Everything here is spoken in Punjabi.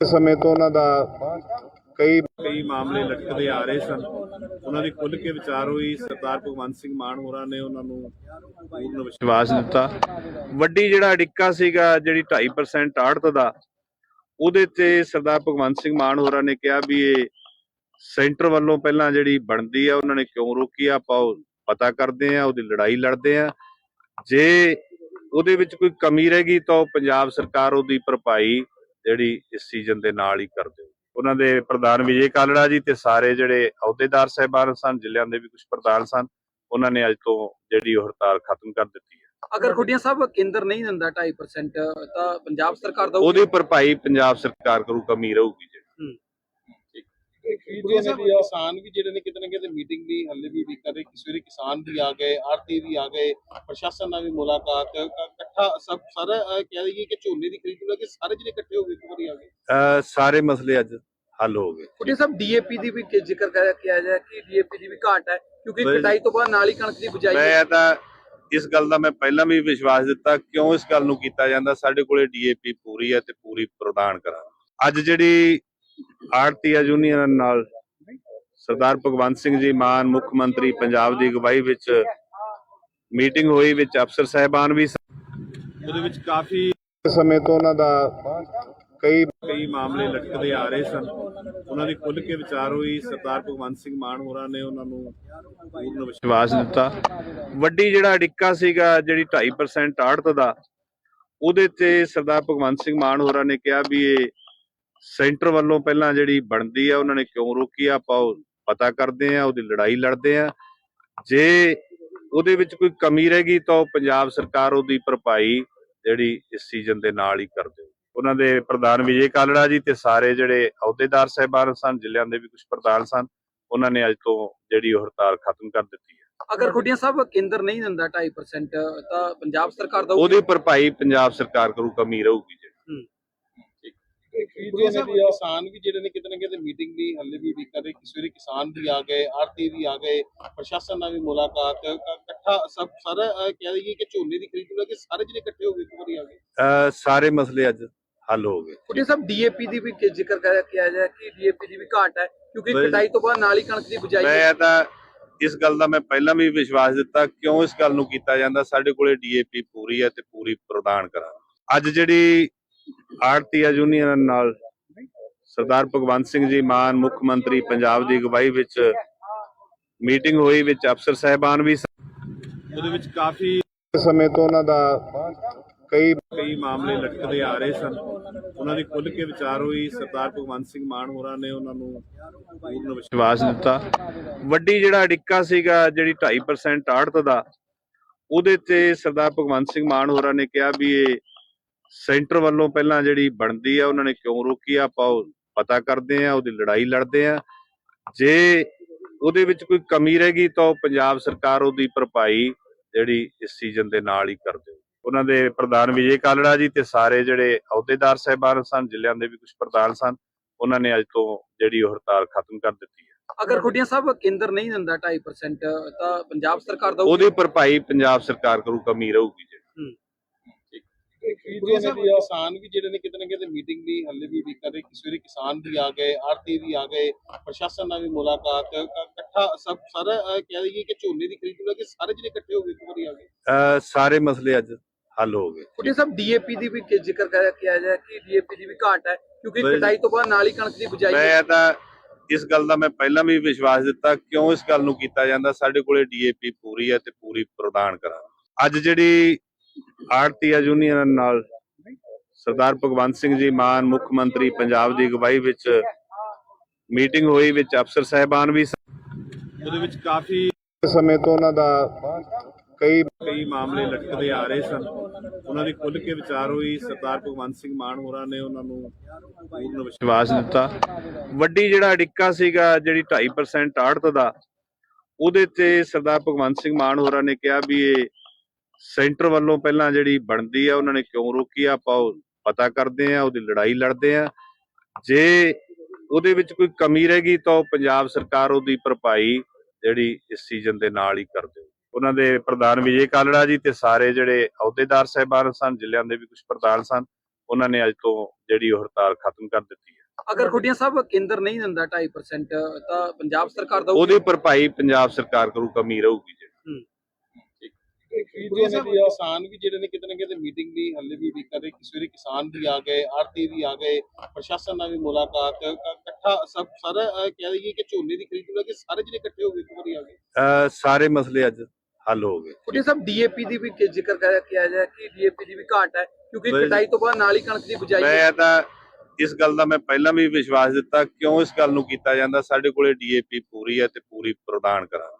ਸਮੇਂ ਤੋਂ ਉਹਨਾਂ ਦਾ ਕਈ ਕਈ ਮਾਮਲੇ ਲਟਕਦੇ ਆ ਰਹੇ ਸਨ। ਉਹਨਾਂ ਦੀ ਖੁੱਲ ਕੇ ਵਿਚਾਰ ਹੋਈ, ਸਰਦਾਰ ਭਗਵੰਤ ਸਿੰਘ ਮਾਨ ਹੋਰਾਂ ਨੇ ਉਹਨਾਂ ਨੂੰ ਪੂਰਨ ਵਿਸ਼ਵਾਸ ਦਿੱਤਾ। ਵੱਡੀ ਜਿਹੜਾ ਅੜਿੱਕਾ ਸੀਗਾ, ਜਿਹੜੀ 2.5% ਆੜਤ ਦਾ, ਉਹਦੇ ਤੇ ਸਰਦਾਰ ਭਗਵੰਤ ਸਿੰਘ ਮਾਨ ਹੋਰਾਂ ਨੇ ਕਿਹਾ ਵੀ ਇਹ ਸੈਂਟਰ ਵੱਲੋਂ ਪਹਿਲਾਂ ਜਿਹੜੀ ਬਣਦੀ ਆ, ਉਹਨਾਂ ਨੇ ਕਿਉਂ ਰੋਕੀ? ਆ ਆਪਾਂ ਉਹ ਪਤਾ ਕਰਦੇ ਆ, ਉਹਦੀ ਲੜਾਈ ਲੜਦੇ ਆ। ਜੇ ਉਹਦੇ ਵਿੱਚ ਕੋਈ ਕਮੀ ਰਹਿ ਗਈ ਤਾਂ ਉਹ ਪੰਜਾਬ ਸਰਕਾਰ ਉਹਦੀ ਭਰਪਾਈ ਜਿਹੜੀ ਇਸ ਸੀਜ਼ਨ ਦੇ ਨਾਲ ਹੀ ਕਰ ਦੇਵੇ ਉਹਨਾਂ ਦੇ ਪ੍ਰਧਾਨ ਵਿਜੇ ਕਾਲੜਾ ਜੀ ਤੇ ਸਾਰੇ ਜਿਹੜੇ ਅਹੁਦੇਦਾਰ ਸਹਿਬਾਨ ਸਨ ਜ਼ਿਲ੍ਹਿਆਂ ਦੇ ਵੀ ਕੁਝ ਪ੍ਰਧਾਨ ਸਨ ਉਹਨਾਂ ਨੇ ਅੱਜ ਤੋਂ ਜਿਹੜੀ ਉਹ ਹੜਤਾਲ ਖਤਮ ਕਰ ਦਿੱਤੀ ਹੈ। ਅਗਰ ਖੁੱਡੀਆਂ ਸਾਹਿਬ ਕੇਂਦਰ ਨਹੀਂ ਦਿੰਦਾ 2.5% ਤਾਂ ਪੰਜਾਬ ਸਰਕਾਰ ਦਾ ਉਹਦੀ ਭਰਪਾਈ ਪੰਜਾਬ ਸਰਕਾਰ ਕਰੂ ਕਮੀ ਰਹੂਗੀ। ਜਿਹੜੀ ਜੀ ਸਾਹਿਬ ਕਿਸਾਨ ਵੀ ਜਿਹੜੇ ਨੇ ਕਿਤੇ ਨਾ ਕਿਤੇ ਮੀਟਿੰਗ ਦੀ ਹੱਲੇ ਵੀ ਉਡੀਕ ਕਰ ਰਹੇ। ਕਿ ਸਵੇਰੇ ਕਿਸਾਨ ਵੀ ਆ ਗਏ ਆਰਤੀ ਵੀ ਆ ਗਏ ਪ੍ਰਸ਼ਾਸਨ ਨਾਲ ਵੀ ਮੁਲਾਕਾਤ ਕ- ਇਕੱਠਾ ਸਭ ਸਾਰਾ ਅਹ, ਕਹਿ ਦਈਏ ਕਿ ਝੋਨੇ ਦੀ ਖਰੀਦ ਨੂੰ ਲੈ ਕੇ ਸਾਰੇ ਜਿਹੜੇ ਇਕੱਠੇ ਹੋ ਗਏ ਇੱਕ ਵਾਰੀ ਆ ਗਏ। ਅਹ ਸਾਰੇ ਮਸਲੇ ਅੱਜ ਹੱਲ ਹੋ ਗਏ। ਖੁੱਡੀਆਂ ਸਾਹਿਬ ਡੀਏਪੀ ਦੀ ਵੀ ਜ਼ਿਕਰ ਕਰਿਆ ਕਿਹਾ ਜਾਏ ਕਿ ਡੀਏਪੀ ਦੀ ਵੀ ਘਾਟ ਹੈ ਕਿਉਂਕਿ। ਕਟਾਈ ਤੋਂ ਬਾਅਦ ਨਾਲ ਹੀ ਕਣਕ ਦੀ ਬਿਜਾਈ ਮੈਂ ਤਾਂ ਇਸ ਗੱਲ ਦਾ ਮੈਂ ਪਹਿਲਾਂ ਵੀ ਵਿਸ਼ਵਾਸ ਦਿੱਤਾ ਕਿਉਂ ਇਸ ਗੱਲ ਨੂੰ ਕੀਤਾ ਜਾਂਦਾ? ਸਾਡੇ ਕੋਲੇ ਡੀਏਪੀ ਪੂਰੀ ਹੈ ਤੇ ਪੂਰੀ ਪ੍ਰਦਾਨ ਕਰਾਂਗੇ। ਅੱਜ ਜਿਹੜੀ ਆੜਤੀਆ ਯੂਨੀਅਨ ਨਾਲ ਸਰਦਾਰ ਭਗਵੰਤ ਸਿੰਘ ਜੀ ਮਾਨ ਮੁੱਖ ਮੰਤਰੀ ਪੰਜਾਬ ਦੀ ਅਗਵਾਈ ਵਿੱਚ ਮੀਟਿੰਗ ਹੋਈ ਵਿੱਚ ਅਫਸਰ ਸਾਹਿਬਾਨ ਵੀ। ਉਹਦੇ ਵਿੱਚ ਕਾਫੀ ਸਮੇਂ ਤੋਂ ਉਹਨਾਂ ਦਾ ਕਈ ਕਈ ਮਾਮਲੇ ਲਟਕਦੇ ਆ ਰਹੇ ਸਨ ਉਹਨਾਂ ਦੀ ਖੁੱਲ ਕੇ ਵਿਚਾਰ ਹੋਈ ਸਰਦਾਰ ਭਗਵੰਤ ਸਿੰਘ ਮਾਨ ਹੋਰਾਂ ਨੇ ਉਹਨਾਂ ਨੂੰ ਪੂਰਨ ਵਿਸ਼ਵਾਸ ਦਿੱਤਾ ਵੱਡੀ ਜਿਹੜਾ ਅੜਿੱਕਾ ਸੀਗਾ ਜਿਹੜੀ 2.5% ਆੜਤ ਦਾ ਉਹਦੇ ਤੇ ਸਰਦਾਰ ਭਗਵੰਤ ਸਿੰਘ ਮਾਨ ਹੋਰਾਂ ਨੇ ਕਿਹਾ ਵੀ ਇਹ ਸੈਂਟਰ ਵੱਲੋਂ ਪਹਿਲਾਂ ਜਿਹੜੀ ਬਣਦੀ ਆ ਉਹਨਾਂ ਨੇ ਕਿਉਂ ਰੋਕੀ ਆ? ਆਪਾਂ ਉਹ ਪਤਾ ਕਰਦੇ ਆ ਉਹਦੀ ਲੜਾਈ ਲੜਦੇ ਆ। ਜੇ ਉਹਦੇ ਵਿੱਚ ਕੋਈ ਕਮੀ ਰਹੇਗੀ ਤਾਂ ਉਹ ਪੰਜਾਬ ਸਰਕਾਰ ਉਹਦੀ ਭਰਪਾਈ ਜਿਹੜੀ ਇਸ ਸੀਜ਼ਨ ਦੇ ਨਾਲ ਹੀ ਕਰ ਦੇਵੇ ਉਹਨਾਂ ਦੇ ਪ੍ਰਧਾਨ ਵਿਜੇ ਕਾਲੜਾ ਜੀ ਤੇ ਸਾਰੇ ਜਿਹੜੇ ਅਹੁਦੇਦਾਰ ਸਹਿਬਾਨ ਸਨ ਜ਼ਿਲ੍ਹਿਆਂ ਦੇ ਵੀ ਕੁਝ ਪ੍ਰਧਾਨ ਸਨ ਉਹਨਾਂ ਨੇ ਅੱਜ ਤੋਂ ਜਿਹੜੀ ਉਹ ਹੜਤਾਲ ਖਤਮ ਕਰ ਦਿੱਤੀ ਹੈ। ਅਗਰ ਖੁੱਡੀਆਂ ਸਾਹਿਬ ਕੇਂਦਰ ਨਹੀਂ ਦਿੰਦਾ 2.5% ਤਾਂ ਪੰਜਾਬ ਸਰਕਾਰ ਦਾ ਉਹਦੀ ਭਰਪਾਈ ਪੰਜਾਬ ਸਰਕਾਰ ਕਰੂ ਕਮੀ ਰਹੂਗੀ ਜਿਹੜੀ ਜੀ ਕਿਸਾਨ ਵੀ ਜਿਹੜੇ ਨੇ ਕਿਤੇ ਨਾ ਕਿਤੇ ਮੀਟਿੰਗ ਦੀ ਹੱਲੇ ਵੀ ਉਡੀਕ ਕਰ ਰਹੇ। ਕਿ ਸਵੇਰੇ ਕਿਸਾਨ ਵੀ ਆ ਗਏ ਆਰਤੀ ਵੀ ਆ ਗਏ ਪ੍ਰਸ਼ਾਸਨ ਨਾਲ ਵੀ ਮੁਲਾਕਾਤ ਇਕੱਠਾ ਸਭ ਸਾਰਾ ਕਹਿ ਦਈਏ ਕਿ ਝੋਨੇ ਦੀ ਖਰੀਦ ਨੂੰ ਕੇ ਸਾਰੇ ਜਿਹੜੇ ਇਕੱਠੇ ਹੋ ਗਏ ਇੱਕ ਵਾਰੀ ਆ ਗਏ। ਸਾਰੇ ਮਸਲੇ ਅੱਜ ਹੱਲ ਹੋ ਗਏ। ਖੁੱਡੀਆਂ ਸਾਹਿਬ ਡੀਏਪੀ ਦੀ ਵੀ ਜ਼ਿਕਰ ਕਰਿਆ ਕਿਹਾ ਜਾਏ ਕਿ ਡੀਏਪੀ ਦੀ ਵੀ ਘਾਟ ਹੈ ਕਿਉਂਕਿ। ਕਟਾਈ ਤੋਂ ਬਾਅਦ ਨਾਲ ਹੀ ਕਣਕ ਦੀ ਬਿਜਾਈ ਮੈਂ ਤਾਂ ਇਸ ਗੱਲ ਦਾ ਮੈਂ ਪਹਿਲਾਂ ਵੀ ਵਿਸ਼ਵਾਸ ਦਿੱਤਾ ਕਿਉਂ ਇਸ ਗੱਲ ਨੂੰ ਕੀਤਾ ਜਾਂਦਾ? ਸਾਡੇ ਕੋਲੇ ਡੀਏਪੀ ਪੂਰੀ ਹੈ ਤੇ ਪੂਰੀ ਪ੍ਰਦਾਨ ਕਰਾਂਗੇ। ਅੱਜ ਜਿਹੜੀ ਆੜਤੀਆ ਯੂਨੀਅਨ ਨਾਲ ਸਰਦਾਰ ਭਗਵੰਤ ਸਿੰਘ ਜੀ ਮਾਨ ਮੁੱਖ ਮੰਤਰੀ ਪੰਜਾਬ ਦੀ ਅਗਵਾਈ ਵਿੱਚ ਮੀਟਿੰਗ ਹੋਈ ਵਿੱਚ ਅਫਸਰ ਸਾਹਿਬਾਨ ਵੀ। ਉਹਦੇ ਵਿੱਚ ਕਾਫੀ ਸਮੇਂ ਤੋਂ ਉਹਨਾਂ ਦਾ ਕਈ ਕਈ ਮਾਮਲੇ ਲਟਕਦੇ ਆ ਰਹੇ ਸਨ ਉਹਨਾਂ ਦੀ ਖੁੱਲ ਕੇ ਵਿਚਾਰ ਹੋਈ ਸਰਦਾਰ ਭਗਵੰਤ ਸਿੰਘ ਮਾਨ ਹੋਰਾਂ ਨੇ ਉਹਨਾਂ ਨੂੰ ਪੂਰਨ ਵਿਸ਼ਵਾਸ ਦਿੱਤਾ ਵੱਡੀ ਜਿਹੜਾ ਅੜਿੱਕਾ ਸੀਗਾ ਜਿਹੜੀ 2.5% ਆੜਤ ਦਾ ਉਹਦੇ ਤੇ ਸਰਦਾਰ ਭਗਵੰਤ ਸਿੰਘ ਮਾਨ ਹੋਰਾਂ ਨੇ ਕਿਹਾ ਵੀ ਇਹ ਸੈਂਟਰ ਵੱਲੋਂ ਪਹਿਲਾਂ ਜਿਹੜੀ ਬਣਦੀ ਆ ਉਹਨਾਂ ਨੇ ਕਿਉਂ ਰੋਕੀ ਆ? ਆਪਾਂ ਉਹ ਪਤਾ ਕਰਦੇ ਆ ਉਹਦੀ ਲੜਾਈ ਲੜਦੇ ਆ। ਜੇ ਉਹਦੇ ਵਿੱਚ ਕੋਈ ਕਮੀ ਰਹੇਗੀ ਤਾਂ ਉਹ ਪੰਜਾਬ ਸਰਕਾਰ ਉਹਦੀ ਭਰਪਾਈ ਜਿਹੜੀ ਇਸ ਸੀਜ਼ਨ ਦੇ ਨਾਲ ਹੀ ਕਰ ਦੇਵੇ ਉਹਨਾਂ ਦੇ ਪ੍ਰਧਾਨ ਵਿਜੇ ਕਾਲੜਾ ਜੀ ਤੇ ਸਾਰੇ ਜਿਹੜੇ ਅਹੁਦੇਦਾਰ ਸਹਿਬਾਨ ਸਨ ਜ਼ਿਲ੍ਹਿਆਂ ਦੇ ਵੀ ਕੁਝ ਪ੍ਰਧਾਨ ਸਨ ਉਹਨਾਂ ਨੇ ਅੱਜ ਤੋਂ ਜਿਹੜੀ ਉਹ ਹੜਤਾਲ ਖਤਮ ਕਰ ਦਿੱਤੀ ਹੈ। ਅਗਰ ਖੁੱਡੀਆਂ ਸਾਹਿਬ ਕੇਂਦਰ ਨਹੀਂ ਦਿੰਦਾ 2.5% ਤਾਂ ਪੰਜਾਬ ਸਰਕਾਰ ਦਾ ਉਹਦੀ ਭਰਪਾਈ ਪੰਜਾਬ ਸਰਕਾਰ ਕਰੂ ਕਮੀ ਰਹੂਗੀ ਕਿਸਾਨ ਵੀ ਜਿਹੜੇ ਨੇ ਕਿਤੇ ਨਾ ਕਿਤੇ ਮੀਟਿੰਗ ਦੀ ਹੱਲੇ ਵੀ ਉਡੀਕ ਕਰ ਰਹੇ ਕਿ ਸਵੇਰੇ ਕਿਸਾਨ ਵੀ ਆ ਗਏ ਆਰਤੀ ਵੀ ਆ ਗਏ ਪ੍ਰਸ਼ਾਸਨ ਨਾਲ ਵੀ ਮੁਲਾਕਾਤ ਕ- ਇਕੱਠਾ ਸਭ ਸਾਰਾ ਅਹ, ਕਹਿ ਦਈਏ ਕਿ ਝੋਨੇ ਦੀ ਖਰੀਦ ਨੂੰ ਲੈ ਕੇ ਸਾਰੇ ਜਿਹੜੇ ਇਕੱਠੇ ਹੋ ਗਏ ਇੱਕ ਵਾਰੀ ਆ ਗਏ। ਅਹ ਸਾਰੇ ਮਸਲੇ ਅੱਜ ਹੱਲ ਹੋ ਗਏ। ਖੁੱਡੀਆਂ ਸਾਹਿਬ ਡੀਏਪੀ ਦੀ ਵੀ ਕਿ- ਜ਼ਿਕਰ ਕਰਿਆ ਕਿਹਾ ਜਾਏ ਕਿ ਡੀਏਪੀ ਦੀ ਵੀ ਘਾਟ ਹੈ ਕਿਉਂਕਿ ਬਿਲਕੁਲ। ਕਟਾਈ ਤੋਂ ਬਾਅਦ ਨਾਲ ਹੀ ਕਣਕ ਦੀ ਬਿਜਾਈ ਮੈਂ ਤਾਂ ਇਸ ਗੱਲ ਦਾ ਮੈਂ ਪਹਿਲਾਂ ਵੀ ਵਿਸ਼ਵਾਸ ਦਿੱਤਾ ਕਿਉਂ ਇਸ ਗੱਲ ਨੂੰ ਕੀਤਾ ਜਾਂਦਾ ਸਾਡੇ ਕੋਲੇ ਡੀਏਪੀ ਪੂਰੀ ਹੈ ਤੇ ਪੂਰੀ ਪ੍ਰਦਾਨ ਕਰਾਂਗੇ। ਅੱਜ ਜਿਹੜੀ ਆੜਤੀਆ ਯੂਨੀਅਨ ਨਾਲ ਸਰਦਾਰ ਭਗਵੰਤ ਸਿੰਘ ਜੀ ਮਾਨ ਮੁੱਖ ਮੰਤਰੀ ਪੰਜਾਬ ਦੀ ਅਗਵਾਈ ਵਿੱਚ ਮੀਟਿੰਗ ਹੋਈ ਵਿੱਚ ਅਫਸਰ ਸਾਹਿਬਾਨ ਵੀ ਸਨ। ਉਹਦੇ ਵਿੱਚ ਕਾਫੀ ਸਮੇਂ ਤੋਂ ਉਹਨਾਂ ਦਾ ਕਈ ਕਈ ਮਾਮਲੇ ਲਟਕਦੇ ਆ ਰਹੇ ਸਨ ਉਹਨਾਂ ਦੀ ਖੁੱਲ ਕੇ ਵਿਚਾਰ ਹੋਈ ਸਰਦਾਰ ਭਗਵੰਤ ਸਿੰਘ ਮਾਨ ਹੋਰਾਂ ਨੇ ਉਹਨਾਂ ਨੂੰ ਪੂਰਨ ਵਿਸ਼ਵਾਸ ਦਿੱਤਾ ਵੱਡੀ ਜਿਹੜਾ ਅੜਿੱਕਾ ਸੀਗਾ ਜਿਹੜੀ 2.5% ਆੜਤ ਦਾ ਉਹਦੇ ਤੇ ਸਰਦਾਰ ਭਗਵੰਤ ਸਿੰਘ ਮਾਨ ਹੋਰਾਂ ਨੇ ਕਿਹਾ ਵੀ ਇਹ ਸੈਂਟਰ ਵੱਲੋਂ ਪਹਿਲਾਂ ਜਿਹੜੀ ਬਣਦੀ ਆ ਉਹਨਾਂ ਨੇ ਕਿਉਂ ਰੋਕੀ ਆ? ਆਪਾਂ ਉਹ ਪਤਾ ਕਰਦੇ ਆ ਉਹਦੀ ਲੜਾਈ ਲੜਦੇ ਆ। ਜੇ ਉਹਦੇ ਵਿੱਚ ਕੋਈ ਕਮੀ ਰਹੇਗੀ ਤਾਂ ਉਹ ਪੰਜਾਬ ਸਰਕਾਰ ਉਹਦੀ ਭਰਪਾਈ ਜਿਹੜੀ ਇਸ ਸੀਜ਼ਨ ਦੇ ਨਾਲ ਹੀ ਕਰ ਦੇਵੇ ਉਹਨਾਂ ਦੇ ਪ੍ਰਧਾਨ ਵਿਜੇ ਕਾਲੜਾ ਜੀ ਤੇ ਸਾਰੇ ਜਿਹੜੇ ਅਹੁਦੇਦਾਰ ਸਹਿਬਾਨ ਸਨ ਜ਼ਿਲ੍ਹਿਆਂ ਦੇ ਵੀ ਕੁਝ ਪ੍ਰਧਾਨ ਸਨ ਉਹਨਾਂ ਨੇ ਅੱਜ ਤੋਂ ਜਿਹੜੀ ਉਹ ਹੜਤਾਲ ਖਤਮ ਕਰ ਦਿੱਤੀ ਹੈ। ਅਗਰ ਖੁੱਡੀਆਂ ਸਾਹਿਬ ਕੇਂਦਰ ਨਹੀਂ ਦਿੰਦਾ 2.5% ਤਾਂ ਪੰਜਾਬ ਸਰਕਾਰ ਦਾ ਉਹਦੀ ਭਰਪਾਈ ਪੰਜਾਬ ਸਰਕਾਰ ਕਰੂ ਕਮੀ ਰਹੂਗੀ ਜੀ ਜਿਹੜੇ ਨੇ ਕਿਸਾਨ ਵੀ ਜਿਹੜੇ ਨੇ ਕਿਤੇ ਨਾ ਕਿਤੇ ਮੀਟਿੰਗ ਦੀ ਹੱਲੇ ਵੀ ਉਡੀਕ ਕਰ ਰਹੇ ਕਿਸੇ ਕਿਸਾਨ ਵੀ ਆ ਗਏ ਆਰਤੀ ਵੀ ਆ ਗਏ ਪ੍ਰਸ਼ਾਸਨ ਨਾਲ ਵੀ ਮੁਲਾਕਾਤ ਇਕੱਠਾ ਸਭ ਸਾਰਾ ਕਹਿ ਦਈਏ ਕਿ ਝੋਨੇ ਦੀ ਖਰੀਦ ਨੂੰ ਲੈ ਕੇ ਸਾਰੇ ਜਿਹੜੇ ਇਕੱਠੇ ਹੋ ਗਏ ਇੱਕ ਵਾਰੀ ਆ ਗਏ। ਸਾਰੇ ਮਸਲੇ ਅੱਜ ਹੱਲ ਹੋ ਗਏ। ਖੁੱਡੀਆਂ ਸਾਹਿਬ ਡੀਏਪੀ ਦੀ ਵੀ ਜ਼ਿਕਰ ਕਰ ਕਿਹਾ ਜਾਏ ਕਿ ਡੀਏਪੀ ਦੀ ਵੀ ਘਾਟ ਹੈ ਕਿਉਂਕਿ ਕਟਾਈ ਤੋਂ ਬਾਅਦ ਨਾਲ ਹੀ ਕਣਕ ਦੀ ਬਿਜਾਈ ਮੈਂ ਤਾਂ ਇਸ ਗੱਲ ਦਾ ਮੈਂ ਪਹਿਲਾਂ ਵੀ ਵਿਸ਼ਵਾਸ ਦਿੱਤਾ ਕਿਉਂ ਇਸ ਗੱਲ ਨੂੰ ਕੀਤਾ ਜਾਂਦਾ? ਸਾਡੇ ਕੋਲੇ ਡੀਏਪੀ ਪੂਰੀ ਹੈ ਤੇ ਪੂਰੀ ਪ੍ਰਦਾਨ ਕਰਾਂਗੇ।